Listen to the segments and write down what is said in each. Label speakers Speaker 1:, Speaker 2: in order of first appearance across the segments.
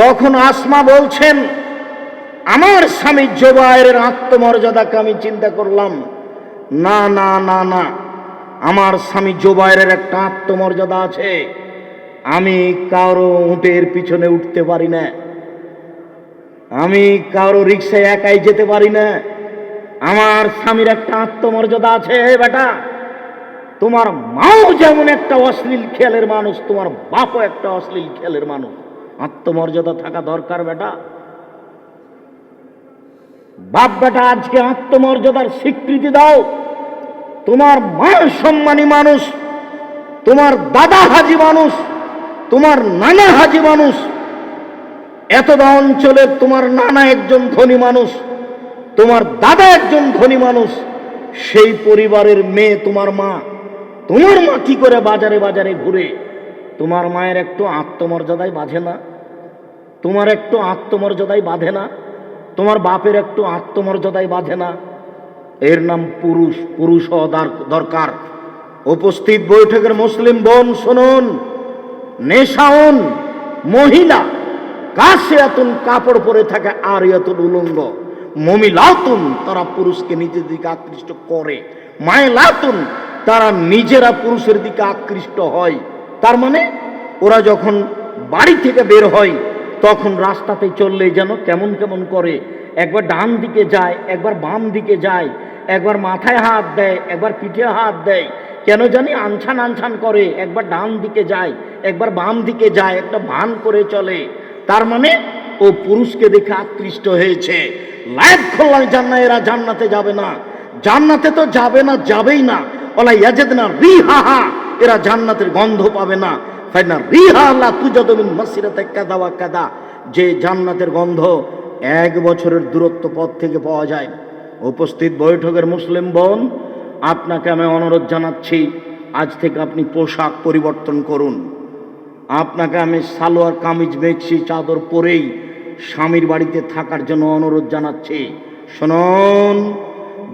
Speaker 1: তখন আসমা বলছেন, আমার স্বামী জোবায়ের আত্মমর্যাদাকে আমি চিন্তা করলাম। না না না না, আমার স্বামী জোবায়ের একটা আত্মমর্যাদা আছে। আমি কারও উঁটের পিছনে উঠতে পারি না। আমি কারও রিক্সায় একাই যেতে পারি না। আমার স্বামীর একটা আত্মমর্যাদা আছে, হে বেটা। তোমার মাও যেমন একটা অশ্লীল খেলের মানুষ, তোমার বাপও একটা অশ্লীল খেলের মানুষ। আত্মমর্যাদা থাকা দরকার বেটা। বাপ বেটা, আজকে আত্মমর্যাদার স্বীকৃতি দাও। তোমার মা সম্মানী মানুষ, তোমার দাদা হাজি মানুষ, তোমার নানা হাজি মানুষ এতটা অঞ্চলে তোমার নানা একজন ধনী মানুষ, তোমার দাদা একজন ধনী মানুষ, সেই পরিবারের মেয়ে তোমার মা। তোমার মা কি করে বাজারে বাজারে ঘুরে? তোমার মায়ের একটু আত্মমর্যাদায় বাঁধে না। তোমার একটু আত্মমর্যাদাই বাঁধে না, তোমার বাপের একটু আত্মমর্যাদাই বাঁধে না। এর নাম পুরুষ পুরুষ দার- দরকার। উপস্থিত বৈঠকের মুসলিম বোন শুনুন নেশাউন মহিলা, কাশিয়াতুন কাপড় পরে থাকে আরিয়াতুল উলঙ্গ, মমিলাতুন, তারা পুরুষকে নিজের দিকে আকৃষ্ট করে, মায়লাতুন, তারা নিজেরা পুরুষের দিকে আকৃষ্ট হয়। তার মানে ওরা যখন বাড়ি থেকে বের হয় তখন রাস্তাতে চললে যেন কেমন কেমন করে। একবার ডান দিকে যায়, একবার বাম দিকে যায়, একবার মাথায় হাত দেয়, একবার পিঠে হাত দেয়। কেন জানি আনছান আনছান করে, একবার ডান দিকে যায়, একবার বাম দিকে যায়, একটা ভান করে চলে। তার মানে ও পুরুষকে দেখে আকৃষ্ট হয়েছে। লাইফ খোল্লা জান্না এরা জান্নাতে যাবে না। জান্নাতে তো যাবে না, যাবেই না। ওলা ইয়াজেদ না রি হা হা এরা জান্নাতের গন্ধ পাবে না। কাদা যে জান্নাতের গন্ধ এক বছরের দূরত্ব পথ থেকে পাওয়া যায়। উপস্থিত বৈঠকের মুসলিম বোন, আপনাকে আমি অনুরোধ জানাচ্ছি, আজ থেকে আপনি পোশাক পরিবর্তন করুন। আপনাকে আমি সালোয়ার, কামিজ মেক্সি চাদর পরেই স্বামীর বাড়িতে থাকার জন্য অনুরোধ জানাচ্ছি। শুনুন,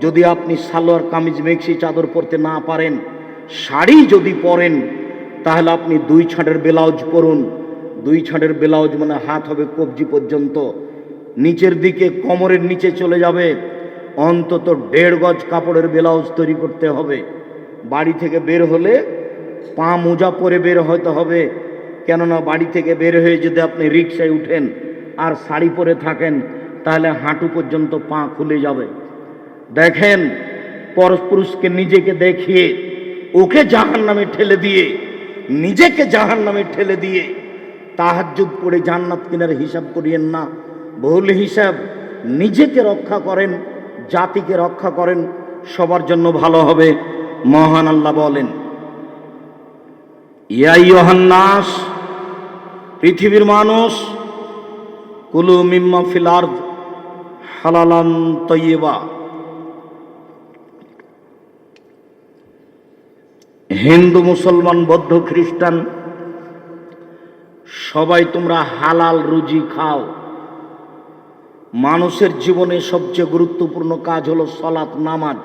Speaker 1: যদি আপনি সালোয়ার, কামিজ মেক্সি চাদর পরতে না পারেন, শাড়ি যদি পরেন তাহলে আপনি দুই ছাঁটের ব্লাউজ পরুন। দুই ছাঁটের ব্লাউজ মানে হাত হবে কবজি পর্যন্ত। নিচের দিকে কোমরের নিচে চলে যাবে। অন্তত দেড় গজ কাপড়ের ব্লাউজ তৈরি করতে হবে। বাড়ি থেকে বের হলে পা মোজা পরে বের হতে হবে। কেননা বাড়ি থেকে বের হয়ে যদি আপনি রিক্সায় উঠেন আর শাড়ি পরে থাকেন, তাহলে হাঁটু পর্যন্ত পা খুলে যাবে। দেখেন পরস্পুরুষকে নিজেকে দেখিয়ে, ওকে জাহান নামে ঠেলে দিয়ে নিজেকে জাহান নামে ঠেলে দিয়ে তাহাজ্জুদ পড়ে জান্নাত কিনার হিসাব করিয়েন না। ভুল হিসাব, নিজেকে রক্ষা করেন, জাতিকে রক্ষা করেন, সবার জন্য ভালো হবে, মহান আল্লাহ বলেন। ইয়াইহান্নাস পৃথিবীর মানুষ, কুলু মিম্মা ফিল আরদ হালালান তৈবা হিন্দু, মুসলমান, বৌদ্ধ, খ্রিস্টান, সবাই তোমরা হালাল রুজি খাও। মানুষের জীবনে সবচেয়ে গুরুত্বপূর্ণ কাজ হলো সলাৎ নামাজ।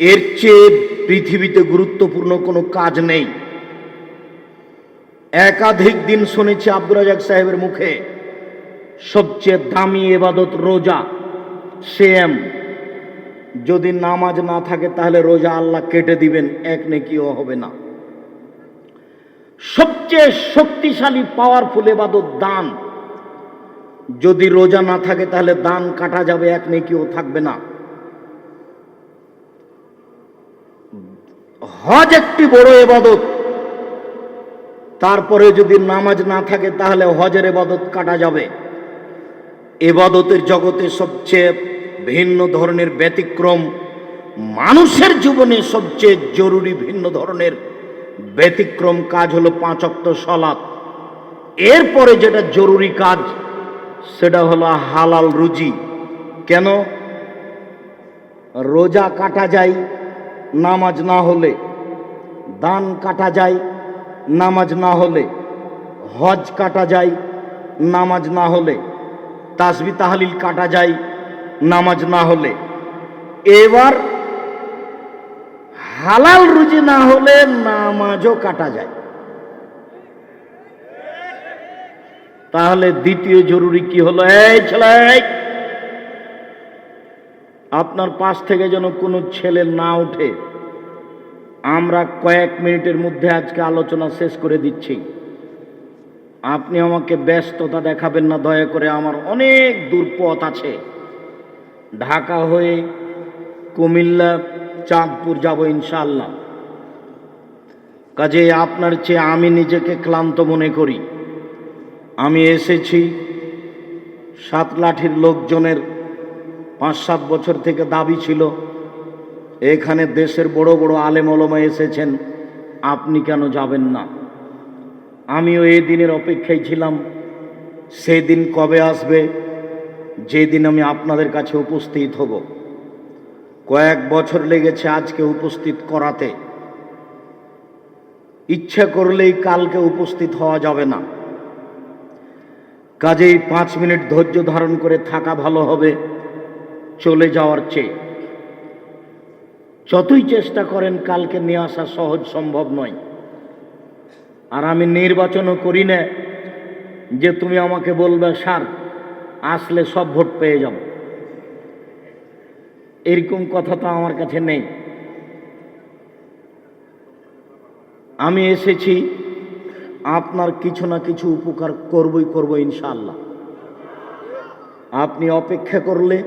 Speaker 1: এর চেয়ে পৃথিবীতে গুরুত্বপূর্ণ কোনো কাজ নেই। একাধিক দিন শুনেছি আব্দুর রাজাক সাহেবের মুখে, সবচেয়ে দামি এবাদত রোজা সেম যদি নামাজ না থাকে, তাহলে রোজা আল্লাহ কেটে দিবেন, এক নেকিও হবে না। সবচেয়ে শক্তিশালী পাওয়ারফুল এবাদত দান। যদি রোজা না থাকে, তাহলে দান কাটা যাবে, এক নেকিও থাকবে না। হজ একটি বড় এবাদত। তারপরে যদি নামাজ না থাকে, তাহলে হজের এবাদত কাটা যাবে। এবাদতের জগতে সবচেয়ে ভিন্ন ধরনের ব্যতিক্রম মানুষের জীবনে সবচেয়ে জরুরি ভিন্ন ধরনের ব্যতিক্রম কাজ হলো পাঁচক্ত সলাৎ এরপরে যেটা জরুরি কাজ, সেটা হলো হালাল রুজি। কেন? রোজা কাটা যায়, নামাজ না হলে। দান কাটা যায়, নামাজ না হলে। হজ কাটা যায়, নামাজ না হলে। তাসবি তাহালিল কাটা যায় নামাজ না হলে। এবার হালাল রুজি না হলে নামাজও কাটা যায়। তাহলে দ্বিতীয় জরুরি কি হলো? এই ছেলে আপনার পাশ থেকে যেন কোনো ছেলে না ওঠে। আমরা কয়েক মিনিটের মধ্যে আজকে আলোচনা শেষ করে দিচ্ছি। আপনি আমাকে ব্যস্ততা দেখাবেন না, দয়া করে। আমার অনেক দূর পথ আছে। ঢাকা হয়ে কুমিল্লা, চাঁদপুর যাব ইনশাল্লাহ কাজে আপনার চেয়ে আমি নিজেকে ক্লান্ত মনে করি। আমি এসেছি সাত লাঠির লোকজনের পাঁচ সাত বছর থেকে দাবি ছিল, এখানে দেশের বড় বড় আলেম ওলমা এসেছেন, আপনি কেন যাবেন না? আমিও এই দিনের অপেক্ষায় ছিলাম সেদিন কবে আসবে? যেদিন আমি আপনাদের কাছে উপস্থিত হব, কয়েক বছর লেগেছে আজকে উপস্থিত করাতে। ইচ্ছা করলেই কালকে উপস্থিত হওয়া যাবে না। কাজেই পাঁচ মিনিট ধৈর্য ধারণ করে থাকা ভালো হবে, চলে যাওয়ার চেয়ে। যতই চেষ্টা করেন, কালকে নিয়ে আসা সহজ সম্ভব নয়। আর আমি নির্বাচনও করি না যে তুমি আমাকে বলবে, স্যার আসলে সব ভোট পেয়ে যাব। এরকম কথা তো আমার কাছে নেই। আমি এসেছি, আপনার কিছু না কিছু উপকার করবই করব ইনশাআল্লাহ। আপনি অপেক্ষা করলে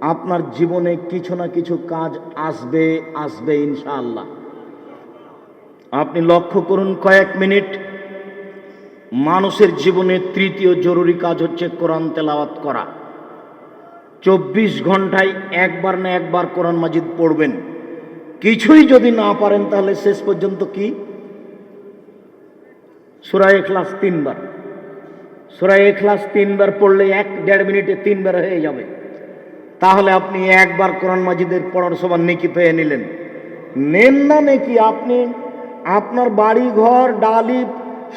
Speaker 1: আপনার জীবনে কিছু না কিছু কাজ আসবে আসবে ইনশাআল্লাহ। আপনি লক্ষ্য করুন কয়েক মিনিট। মানুষের জীবনে তৃতীয় জরুরি কাজ হচ্ছে কোরআন তেলাওয়াত করা। চব্বিশ ঘন্টায় একবার না একবার কোরআন মাজিদ পড়বেন। কিছুই যদি না পারেন তাহলে শেষ পর্যন্ত কি? সুরায় ক্লাস তিনবার। সুরায় ক্লাস তিনবার পড়লে এক দেড় মিনিটে তিনবার হয়ে যাবে। তাহলে আপনি একবার কোরআন মাজিদের পড়ার সবার নেকি পেয়ে নিলেন। নেন না নেকি আপনি? আপনার বাড়ি ঘর ডালি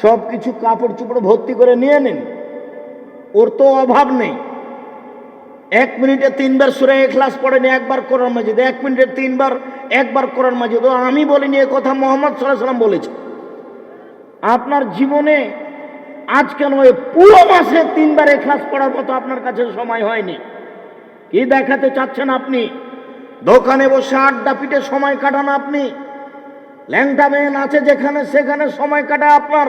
Speaker 1: সব কিছু কাপড় চোপড় ভর্তি করে নিয়ে নিন। ওর তো অভাব নেই। এক মিনিটে তিনবার সুরে ক্লাস পড়েনি, একবার কোরআন মাজিদ। এক মিনিটে তিনবার, একবার কোরআন মাজিদ। ও আমি বলিনি, এ কথা মোহাম্মদ সাল্লাহ সাল্লাম বলেছে। আপনার জীবনে আজ কেন এই পুরো মাসে তিনবার ক্লাস পড়ার মতো আপনার কাছে সময় হয়নি? কি দেখাতে চাচ্ছেন আপনি? দোকানে বসে আড্ডা পিটে সময় কাটান আপনি? ল্যাংটা মেন আছে যেখানে, সেখানে সময় কাটা আপনার।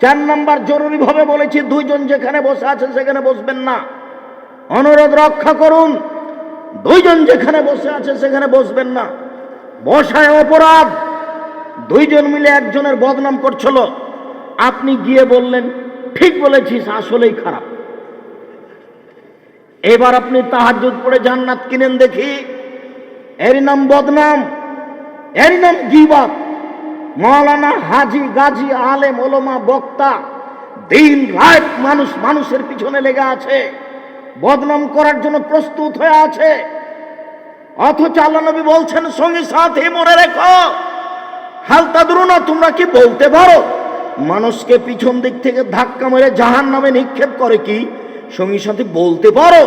Speaker 1: চার নাম্বার জরুরিভাবে বলেছি, দুইজন যেখানে বসে আছেন সেখানে বসবেন না। অনুরোধ রক্ষা করুন, দুইজন যেখানে বসে আছে সেখানে বসবেন না। বসায় অপরাধ, দুইজন মিলে একজনের বদনাম করছিল। আপনি গিয়ে বললেন, ঠিক বলেছিস, আসলেই খারাপ। এবার আপনি তাহাজ্জুদ পড়ে জান্নাত কিনেন দেখি। এর নাম বদনাম। এর নাম গিবাত। মৌলানা হাজি গাজী আলেম ওলমা বক্তা, দিন রাত মানুষ মানুষের পিছনে লেগে আছে, বদনাম করার জন্য প্রস্তুত হয়ে আছে। অথচ আল্লাহ নবী বলছেন, সঙ্গে সাথে মনে রেখো। হালতা না, তোমরা কি বলতে পারো? মানুষকে পিছন দিক থেকে ধাক্কা মেরে জাহান নামে নিক্ষেপ করে কি? সঙ্গী সাথে বলতে পারো?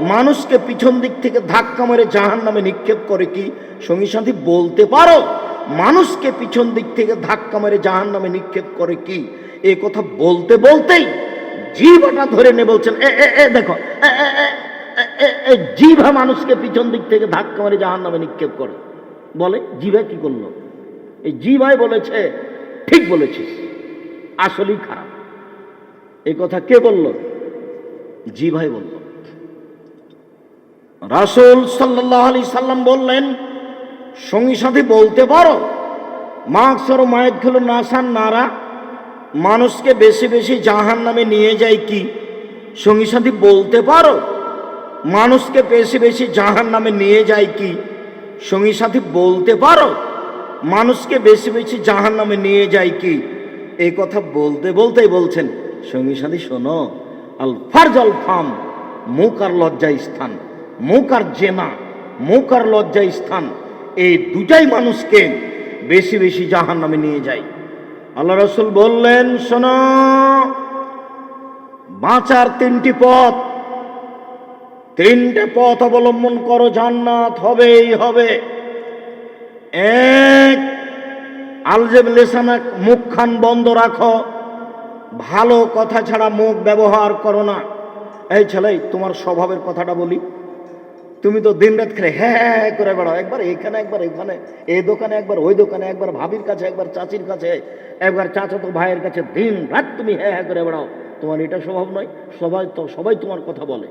Speaker 1: মানুষকে পিছন দিক থেকে ধাক্কা মেরে জাহান নামে নিক্ষেপ করে কি? সঙ্গী সাথী বলতে পারো মানুষকে পিছন দিক থেকে ধাক্কা মেরে জাহান নামে নিক্ষেপ করে কি? এ কথা বলতে বলতেই জিভাটা ধরে নে বলছেন এ এ এ দেখো এ, এ, এ, এ, এ, এ, জিভা মানুষকে পিছন দিক থেকে ধাক্কা মেরে জাহান নামে নিক্ষেপ করে। বলে জিভা কি করল? এই জিভাই বলেছে ঠিক বলেছিস আসলেই খারাপ। এই কথা কে বলল? জি ভাই বলল। রাসুল সাল্লাহ আলি সাল্লাম বললেন সঙ্গী সাথে বলতে পারো? মাকসর মায়ের খেলো নাসান নারা। মানুষকে বেশি বেশি জাহান নামে নিয়ে যায় কি? সঙ্গী সাথী বলতে পারো? মানুষকে বেশি বেশি জাহান নামে নিয়ে যায় কি? সঙ্গী সাথী বলতে পারো? মানুষকে বেশি বেশি জাহান নামে নিয়ে যায় কি? এই কথা বলতে বলতেই বলছেন। সঙ্গী সাথী, শোনো, আল ফারজ আল ফাম, মুখ আর লজ্জা স্থান। মুখ আর জেনা, মুখ আর লজ্জা স্থান। এই দুটাই মানুষকে বেশি বেশি জাহান নামে নিয়ে যায়। আল্লাহ রসুল বললেন, শোনো, বাঁচার তিনটি পথ। তিনটে পথ অবলম্বন করো, জান্নাত হবেই হবে। এক আলজেব লেসানা মুখখান বন্ধ রাখো। ভালো কথা ছাড়া মুখ ব্যবহার করো না। এই ছেলে, তোমার স্বভাবের কথাটা বলি। তুমি তো দিন রাত খেলে হ্যাঁ হ্যাঁ হ্যাঁ করে বেড়াও। একবার এখানে একবার এখানে এই দোকানে, একবার ওই দোকানে, একবার ভাবির কাছে, একবার চাচির কাছে, একবার চাচাতো ভাইয়ের কাছে দিন রাত তুমি হ্যাঁ হ্যাঁ করে বেড়াও। তোমার এটা স্বভাব নয়, সবাই তো, সবাই তোমার কথা বলে।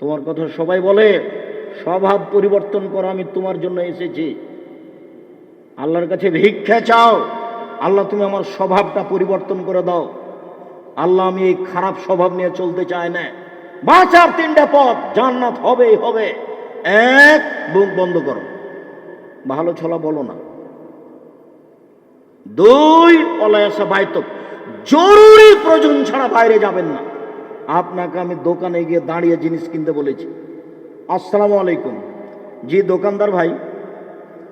Speaker 1: তোমার কথা সবাই বলে, স্বভাব পরিবর্তন করো আমি তোমার জন্য এসেছি। আল্লাহর কাছে ভিক্ষা চাও, আল্লাহ তুমি আমার স্বভাবটা পরিবর্তন করে দাও। আল্লাহ আমি এই খারাপ স্বভাব নিয়ে চলতে চাই না। বাঁচার তিনটা পথ, জান্নাত হবেই হবে। এক, বুক বন্ধ করো। ভালো ছলা বলো না। দুই অলায়াসা বাইতক জরুরি প্রয়োজন ছাড়া বাইরে যাবেন না। আপনাকে আমি দোকানে গিয়ে দাঁড়িয়ে জিনিস কিনতে বলেছি। আসসালামু আলাইকুম। জি, দোকানদার ভাই,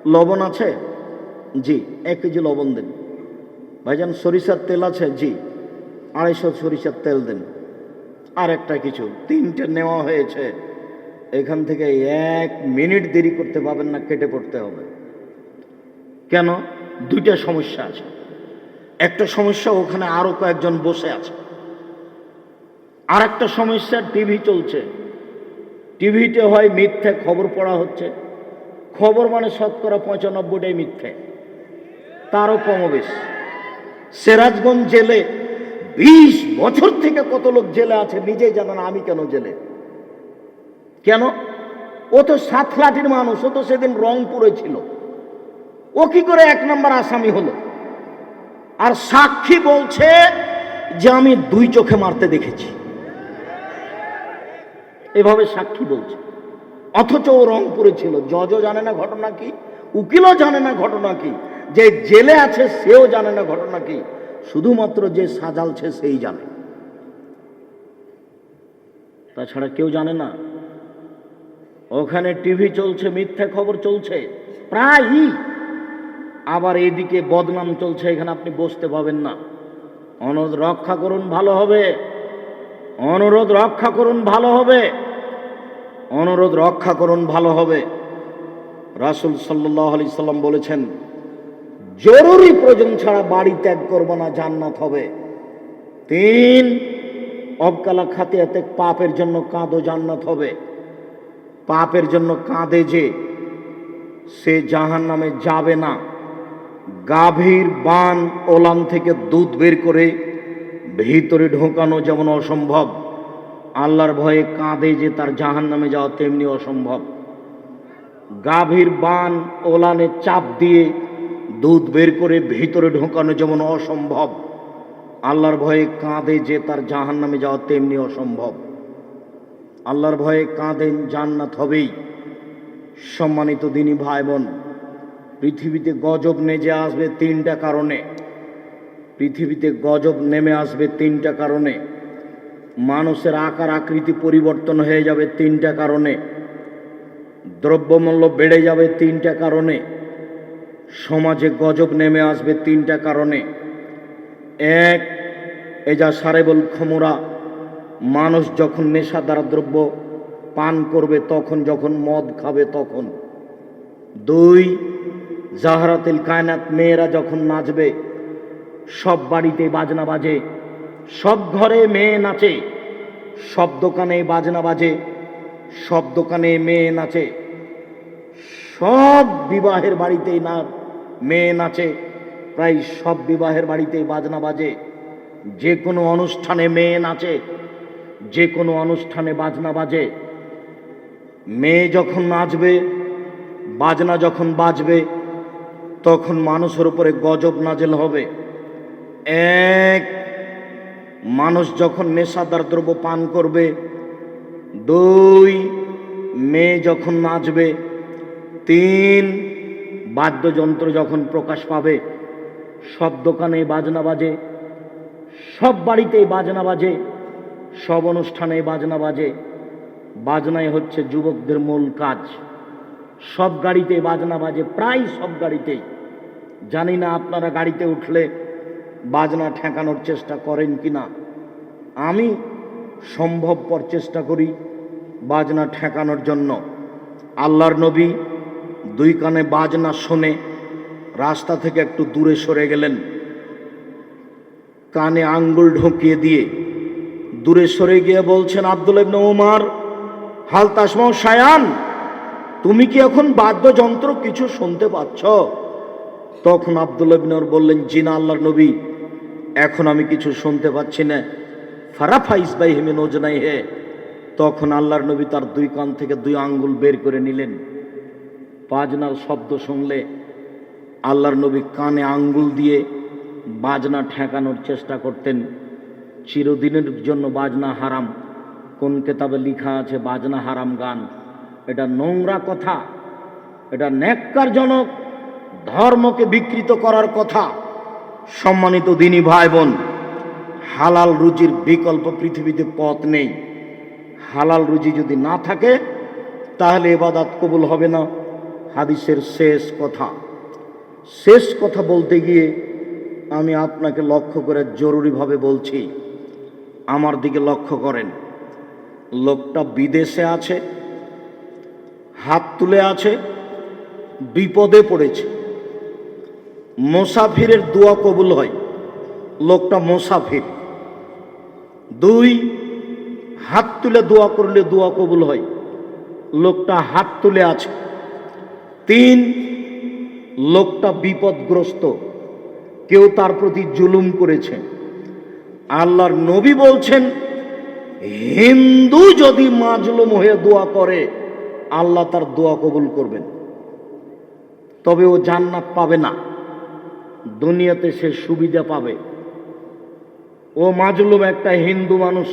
Speaker 1: লবণ আছে? জি, এক কেজি লবণ দেন। ভাইজান, সরিষার তেল আছে? জি, আড়াইশো সরিষার তেল দেন। আর একটা কিছু, তিনটে নেওয়া হয়েছে। এখান থেকে এক মিনিট দেরি করতে পারবেন না, কেটে পড়তে হবে। কেন? দুইটা সমস্যা আছে। একটা সমস্যা, ওখানে আরও কয়েকজন বসে আছে। আর একটা সমস্যা, টিভি চলছে। টিভিতে হয় মিথ্যে খবর পড়া হচ্ছে। খবর মানে শতকরা পঁচানব্বইটাই মিথ্যে। তারও কমবেশ সিরাজগঞ্জ জেলে বিশ বছর থেকে কত লোক জেলে আছে নিজেই জানে না আমি কেন জেলে? কেন? ও তো সাতলাটির মানুষ, ও তো সেদিন রংপুরে ছিল। ও কি করে এক নম্বর আসামি হলো? আর সাক্ষী বলছে যে আমি দুই চোখে মারতে দেখেছি। এভাবে সাক্ষী বলছে। অথচ ও রংপুরে ছিল। জজও জানে না ঘটনা কি, উকিলও জানে না ঘটনা কি, যে জেলে আছে সেও জানে না ঘটনা কি। শুধুমাত্র যে সাজালছে সেই জানে। তাছাড়া কেউ জানে না, ওখানে টিভি চলছে, মিথ্যা খবর চলছে, প্রায়ই আবার এদিকে বদনাম চলছে, এখানে আপনি বসতে পাবেন না। অনুরোধ রক্ষা করুন, ভালো হবে। অনুরোধ রক্ষা করুন, ভালো হবে। অনুরোধ রক্ষা করুন, ভালো হবে। রাসুল সাল্লাহ আলি সাল্লাম বলেছেন জরুরি প্রয়োজন ছাড়া বাড়ি ত্যাগ করব না, জান্নাত হবে। তিন, অবকালা খাতে এতে পাপের জন্য কাঁদো, জান্নাত হবে। পাপের জন্য কাঁদে যে, সে জাহান নামে যাবে না। গাভীর বান ওলান থেকে দুধ বের করে ভিতরে ঢোকানো যেমন অসম্ভব। আল্লাহর ভয়ে কাঁদে যে, তার জাহান নামে যাওয়া তেমনি অসম্ভব। গাভীর বান ওলানে চাপ দিয়ে দুধ বের করে ভিতরে ঢোকানো যেমন অসম্ভব। আল্লাহর ভয়ে কাঁদে যে তার জাহান নামে যাওয়া তেমনি অসম্ভব। আল্লাহর ভয়ে কাঁদেন জান্নাত হবেই। সম্মানিত দিনী ভাই বোন পৃথিবীতে গজব নেজে আসবে তিনটা কারণে। পৃথিবীতে গজব নেমে আসবে তিনটা কারণে। মানুষের আকার আকৃতি পরিবর্তন হয়ে যাবে তিনটা কারণে। দ্রব্যমূল্য বেড়ে যাবে তিনটা কারণে। সমাজে গজব নেমে আসবে তিনটা কারণে। এক এজা সারেবল ক্ষমরা মানুষ যখন নেশাদার দ্রব্য পান করবে তখন, যখন মদ খাবে তখন। দুই, জাহারাতিল কায়নাত মেয়েরা যখন নাচবে, সব বাড়িতে বাজনা বাজে, সব ঘরে মেয়ে নাচে, সব দোকানে বাজনা বাজে, সব দোকানে মেয়ে নাচে। সব বিবাহের বাড়িতেই না, মেয়ে নাচে, প্রায় সব বিবাহের বাড়িতেই বাজনা বাজে। যে কোনো অনুষ্ঠানে মেয়ে নাচে, যে কোনো অনুষ্ঠানে বাজনা বাজে। মেয়ে যখন নাচবে, বাজনা যখন বাজবে, তখন মানুষের উপরে গজব নাজেল হবে। এক মানুষ যখন নেশাদার দ্রব্য পান করবে, দুই মেয়ে যখন নাচবে তিন। বাদ্যযন্ত্র যখন প্রকাশ পাবে, সব দোকানে বাজনা বাজে, সব বাড়িতেই বাজনা বাজে, সব অনুষ্ঠানে বাজনা বাজে। বাজনাই হচ্ছে যুবকদের মূল কাজ। সব গাড়িতে বাজনা বাজে, প্রায় সব গাড়িতেই। জানি না আপনারা গাড়িতে উঠলে বাজনা ঠেকানোর চেষ্টা করেন কি না। আমি সম্ভবপর চেষ্টা করি বাজনা ঠেকানোর জন্য। আল্লাহর নবী দুই কানে বাজনা শোনে, রাস্তা থেকে একটু দূরে সরে গেলেন। কানে আঙ্গুল ঢুকিয়ে দিয়ে দূরে সরে গিয়ে বলছেন, আব্দুল ইবনে ওমর হাল তাসমাও সায়ান তুমি কি এখন বাদ্যযন্ত্র কিছু শুনতে পাচ্ছ? তখন আব্দুল ইবনর বললেন জিনা আল্লাহর নবী, এখন আমি কিছু শুনতে পাচ্ছি না। ফারাফা ইসবাই হেমে নোজনাই হে তখন আল্লাহর নবী তার দুই কান থেকে দুই আঙ্গুল বের করে নিলেন। বাজনার শব্দ শুনলে আল্লাহর নবী কানে আঙ্গুল দিয়ে বাজনা ঠেকানোর চেষ্টা করতেন। চিরদিনের জন্য বাজনা হারাম। কোন কেতাবে লিখা আছে বাজনা হারাম গান? এটা নোংরা কথা। এটা ন্যাক্কারজনক। ধর্মকে বিকৃত করার কথা। সম্মানিত দিনী ভাই বোন হালাল রুজির বিকল্প পৃথিবীতে পথ নেই। হালাল রুজি যদি না থাকে, তাহলে এবাদাত কবুল হবে না। হাদিসের শেষ কথা। শেষ কথা বলতে গিয়ে আমি আপনাকে লক্ষ্য করে জরুরিভাবে বলছি, আমার দিকে লক্ষ্য করেন। লোকটা বিদেশে আছে, হাত তুলে আছে, বিপদে পড়েছে। মোসাফিরের দোয়া কবুল হয়, লোকটা মোসাফির। দুই, হাত তুলে দোয়া করলে দোয়া কবুল হয়, লোকটা হাত তুলে আছে। তিন, লোকটা বিপদগ্রস্ত। কেউ তার প্রতি জুলুম করেছে। আল্লাহর নবী বলছেন, হিন্দু যদি মাজলুম হয়ে দোয়া করে, আল্লাহ তার দোয়া কবুল করবেন। তবে ও জান্নাত পাবে না। দুনিয়াতে সে সুবিধা পাবে। ও মাজলুম একটা হিন্দু মানুষ,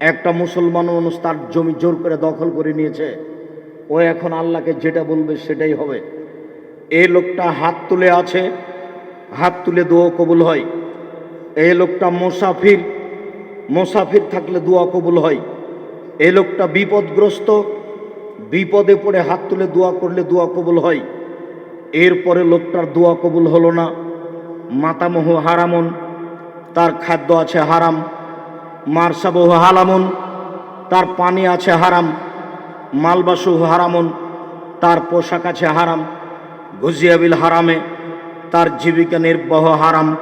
Speaker 1: একটা মুসলমান মানুষ তার জমি জোর করে দখল করে নিয়েছে। ও এখন আল্লাহকে যেটা বলবে সেটাই হবে। এই লোকটা হাত তুলে আছে, হাত তুলে দোয়া কবুল হয়। এই লোকটা মোসাফির মোসাফির থাকলে দোয়া কবুল হয়। এই লোকটা বিপদগ্রস্ত, বিপদে পড়ে হাত তুলে দোয়া করলে দোয়া কবুল হয়। এরপরে লোকটার দোয়া কবুল হলো না। মাতামহ হারামন, তার খাদ্য আছে হারাম। মারসাবহ হালামন, তার পানি আছে হারাম। মালবাসু হারামন, তার পোশাক আছে হারাম, গুজিয়াবিল হারামে, তার জীবিকা নির্বাহ হারাম,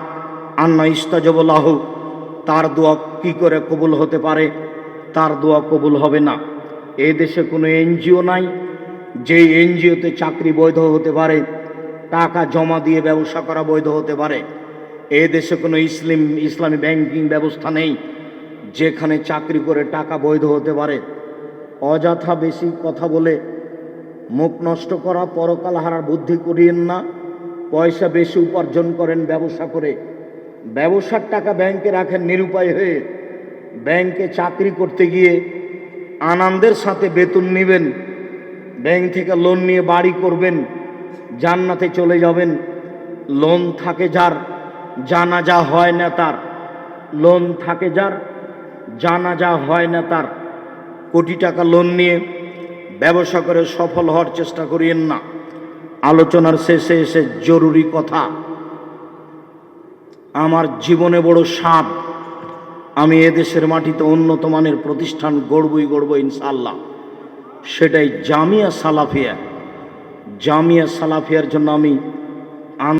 Speaker 1: আন্না ইস্তাজবলাহ, তার দোয়া কি করে কবুল হতে পারে, তার দোয়া কবুল হবে না। এ দেশে কোনো এনজিও নাই, যেই এনজিওতে চাকরি বৈধ হতে পারে, টাকা জমা দিয়ে ব্যবসা করা বৈধ হতে পারে। এ দেশে কোনো ইসলিম, ইসলামী ব্যাংকিং ব্যবস্থা নেই, যেখানে চাকরি করে টাকা বৈধ হতে পারে। অযথা বেশি কথা বলে মুখ নষ্ট করা, পরকাল হারার বুদ্ধি করিয়েন না। পয়সা বেশি উপার্জন করেন ব্যবসা করে। ব্যবসার টাকা ব্যাংকে রাখেন নিরুপায় হয়ে। ব্যাংকে চাকরি করতে গিয়ে আনন্দের সাথে বেতন নেবেন। ব্যাংক থেকে লোন নিয়ে বাড়ি করবেন। জান্নাতে চলে যাবেন। লোন থাকে যার, জানাজা হয় না তার। লোন থাকে যার, জানাজা হয় না তার। কোটি টাকা লোন নিয়ে ব্যবসা করে সফল হওয়ার চেষ্টা করিয়েন না। আলোচনার শেষে এসে জরুরি কথা, আমার জীবনে বড় সাপ আমি এদেশের মাটিতে উন্নত মানের প্রতিষ্ঠান গড়বই গড়ব ইনশাল্লাহ সেটাই জামিয়া সালাফিয়া। জামিয়া সালাফিয়ার জন্য আমি